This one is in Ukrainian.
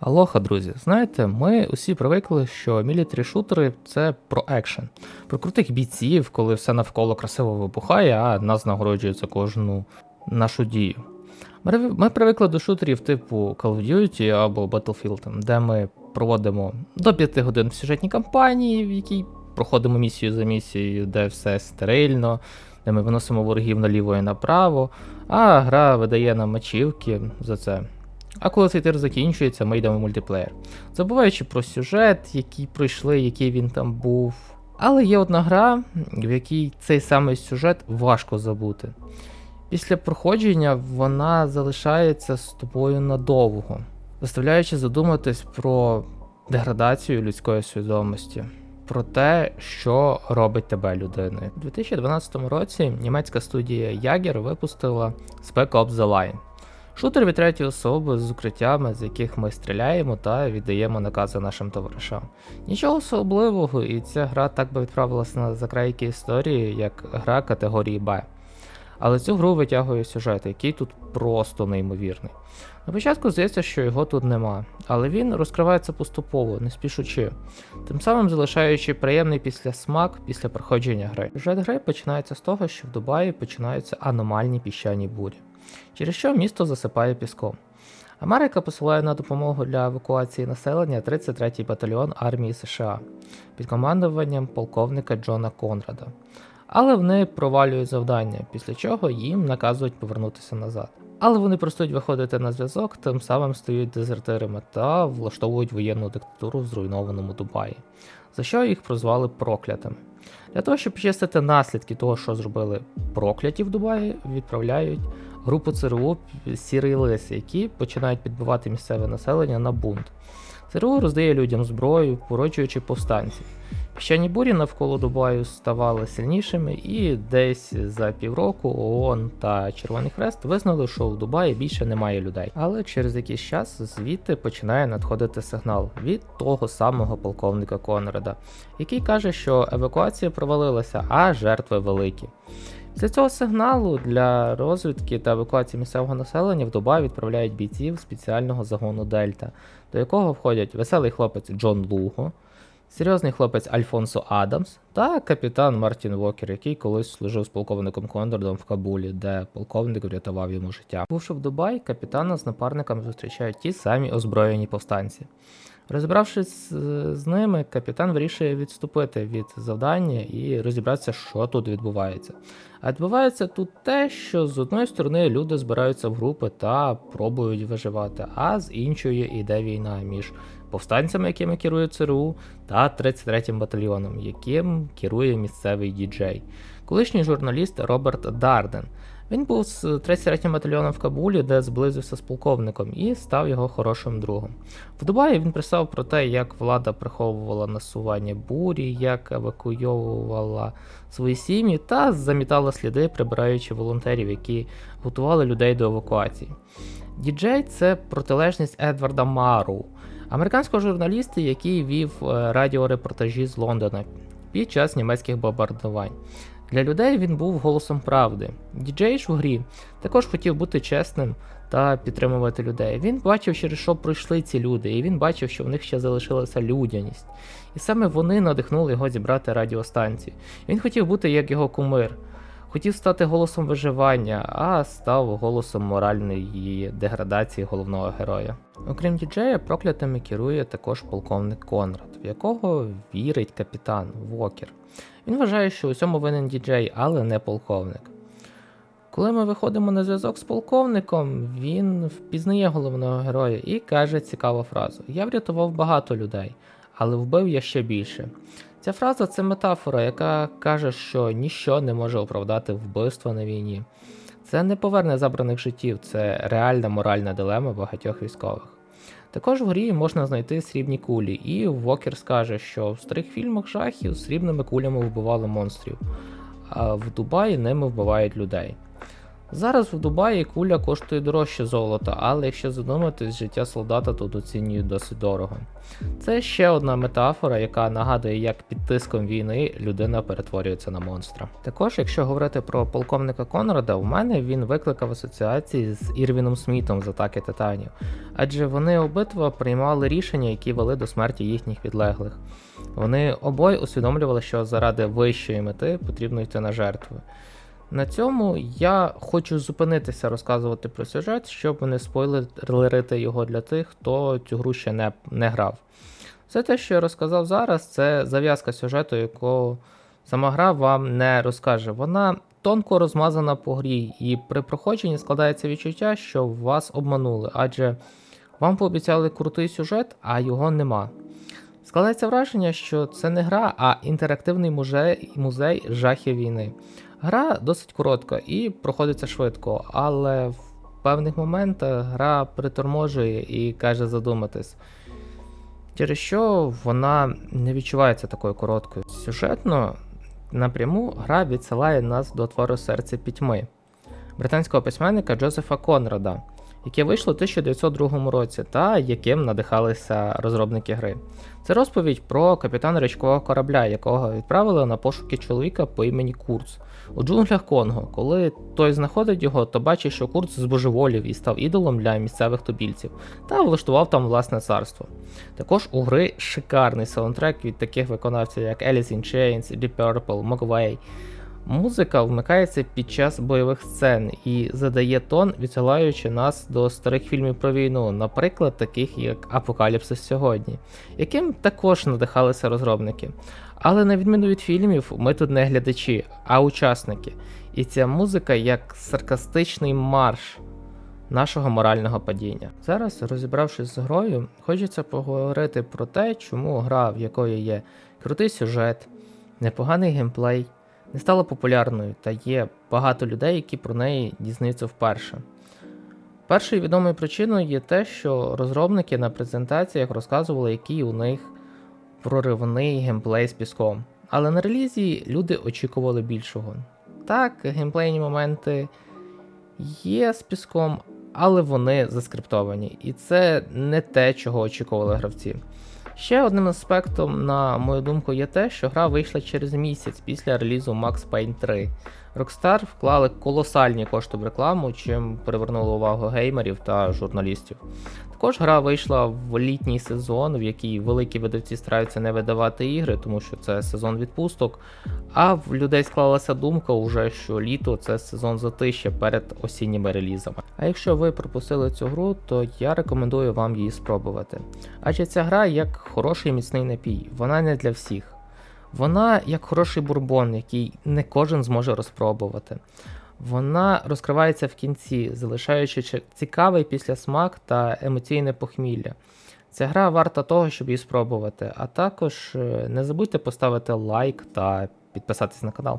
Алоха, друзі, знаєте, ми усі привикли, що мілітарі шутери це про екшен, про крутих бійців, коли все навколо красиво вибухає, а нас нагороджують за кожну нашу дію. Ми, привикли до шутерів типу Call of Duty або Battlefield, де ми проводимо до 5 годин в сюжетній кампанії, в якій проходимо місію за місією, де все стерильно, де ми виносимо ворогів наліво і направо, а гра видає нам мачівки за це. А коли цей тир закінчується, ми йдемо в мультиплеєр. Забуваючи про сюжет, який пройшли, який він там був. Але є одна гра, в якій цей самий сюжет важко забути. Після проходження вона залишається з тобою надовго, заставляючи задуматись про деградацію людської свідомості, про те, що робить тебе людиною. У 2012 році німецька студія Jaeger випустила Spec Ops The Line. Шутер від третьої особи з укриттями, з яких ми стріляємо та віддаємо накази нашим товаришам. Нічого особливого, і ця гра так би відправилася на закрайки історії, як гра категорії Б. Але цю гру витягує сюжет, який тут просто неймовірний. На початку здається, що його тут нема, але він розкривається поступово, не спішучи, тим самим залишаючи приємний післясмак після проходження гри. Сюжет гри починається з того, що в Дубаї починаються аномальні піщані бурі через що місто засипає піском. Америка посилає на допомогу для евакуації населення 33-й батальйон армії США під командуванням полковника Джона Конрада. Але вони провалюють завдання, після чого їм наказують повернутися назад. Але вони простують виходити на зв'язок, тим самим стають дезертирами та влаштовують воєнну диктатуру в зруйнованому Дубаї, за що їх прозвали проклятими. Для того, щоб почистити наслідки того, що зробили прокляті в Дубаї, відправляють групу ЦРУ Сірий Лис, які починають підбивати місцеве населення на бунт. ЦРУ роздає людям зброю, породжуючи повстанців. Піщані бурі навколо Дубаю ставали сильнішими, і десь за півроку ООН та Червоний Хрест визнали, що в Дубаї більше немає людей. Але через якийсь час звідти починає надходити сигнал від того самого полковника Конрада, який каже, що евакуація провалилася, а жертви великі. Після цього сигналу для розвідки та евакуації місцевого населення в Дубай відправляють бійців спеціального загону Дельта, до якого входять веселий хлопець Джон Луго, серйозний хлопець Альфонсо Адамс та капітан Мартін Вокер, який колись служив з полковником Кондордом в Кабулі, де полковник врятував йому життя. Бувши в Дубай, капітана з напарниками зустрічають ті самі озброєні повстанці. Розібравшись з ними, капітан вирішує відступити від завдання і розібратися, що тут відбувається. А відбувається тут те, що з одної сторони люди збираються в групи та пробують виживати, а з іншої йде війна між повстанцями, якими керує ЦРУ, та 33-м батальйоном, яким керує місцевий діджей, колишній журналіст Роберт Дарден. Він був з 33-м батальйоном в Кабулі, де зблизився з полковником і став його хорошим другом. В Дубаї він писав про те, як влада приховувала насування бурі, як евакуйовувала свої сім'ї та замітала сліди, прибираючи волонтерів, які готували людей до евакуації. Діджей це протилежність Едварда Мару, американського журналіста, який вів е, радіорепортажі з Лондона під час німецьких бомбардувань. Для людей він був голосом правди. Діджей ж в грі також хотів бути чесним та підтримувати людей. Він бачив, через що пройшли ці люди, і він бачив, що в них ще залишилася людяність. І саме вони надихнули його зібрати радіостанцію. Він хотів бути як його кумир. Хотів стати голосом виживання, а став голосом моральної деградації головного героя. Окрім діджея, проклятими керує також полковник Конрад, в якого вірить капітан Вокер. Він вважає, що у цьому винен діджей, але не полковник. Коли ми виходимо на зв'язок з полковником, він впізнає головного героя і каже цікаву фразу: Я врятував багато людей, але вбив я ще більше. Ця фраза це метафора, яка каже, що ніщо не може оправдати вбивство на війні. Це не поверне забраних життів, це реальна моральна дилема багатьох військових. Також в грі можна знайти срібні кулі, і Вокер скаже, що в старих фільмах жахів срібними кулями вбивали монстрів, а в Дубаї ними вбивають людей. Зараз в Дубаї куля коштує дорожче золота, але якщо задуматись, життя солдата тут оцінюють досить дорого. Це ще одна метафора, яка нагадує, як під тиском війни людина перетворюється на монстра. Також, якщо говорити про полковника Конрада, у мене він викликав асоціації з Ірвіном Смітом з атаки Титанів, адже вони обидва приймали рішення, які вели до смерті їхніх підлеглих. Вони обоє усвідомлювали, що заради вищої мети потрібно йти на жертви. На цьому я хочу зупинитися розказувати про сюжет, щоб не спойлерити його для тих, хто цю гру ще не, не грав. Все те, що я розказав зараз, це зав'язка сюжету, яку сама гра вам не розкаже. Вона тонко розмазана по грі, і при проходженні складається відчуття, що вас обманули, адже вам пообіцяли крутий сюжет, а його нема. Складається враження, що це не гра, а інтерактивний музей, музей жахів війни. Гра досить коротка і проходиться швидко, але в певних моментах гра приторможує і каже задуматись, через що вона не відчувається такою короткою. Сюжетно напряму гра відсилає нас до твору серця пітьми британського письменника Джозефа Конрада, яке вийшло у 1902 році та яким надихалися розробники гри. Це розповідь про капітана річкового корабля, якого відправили на пошуки чоловіка по імені Курц у джунглях Конго. Коли той знаходить його, то бачить, що Курц збожеволів і став ідолом для місцевих тубільців та влаштував там власне царство. Також у гри шикарний саундтрек від таких виконавців, як Alice in Chains, Deep Purple, Mogwai. Музика вмикається під час бойових сцен і задає тон, відсилаючи нас до старих фільмів про війну, наприклад, таких як Апокаліпсис сьогодні, яким також надихалися розробники. Але на відміну від фільмів, ми тут не глядачі, а учасники. І ця музика як саркастичний марш нашого морального падіння. Зараз, розібравшись з грою, хочеться поговорити про те, чому гра, в якої є крутий сюжет, непоганий геймплей, не стала популярною та є багато людей, які про неї дізнаються вперше. Першою відомою причиною є те, що розробники на презентаціях розказували, який у них проривний геймплей з піском. Але на релізі люди очікували більшого. Так, геймплейні моменти є з піском, але вони заскриптовані, і це не те, чого очікували гравці. Ще одним аспектом, на мою думку, є те, що гра вийшла через місяць після релізу Max Payne 3. Rockstar вклали колосальні кошти в рекламу, чим привернуло увагу геймерів та журналістів. Також гра вийшла в літній сезон, в який великі видавці стараються не видавати ігри, тому що це сезон відпусток. А в людей склалася думка, уже, що літо це сезон затища перед осінніми релізами. А якщо ви пропустили цю гру, то я рекомендую вам її спробувати. Адже ця гра як хороший міцний напій, вона не для всіх. Вона як хороший бурбон, який не кожен зможе розпробувати. Вона розкривається в кінці, залишаючи чи- цікавий післясмак та емоційне похмілля. Ця гра варта того, щоб її спробувати. А також е, не забудьте поставити лайк та підписатись на канал.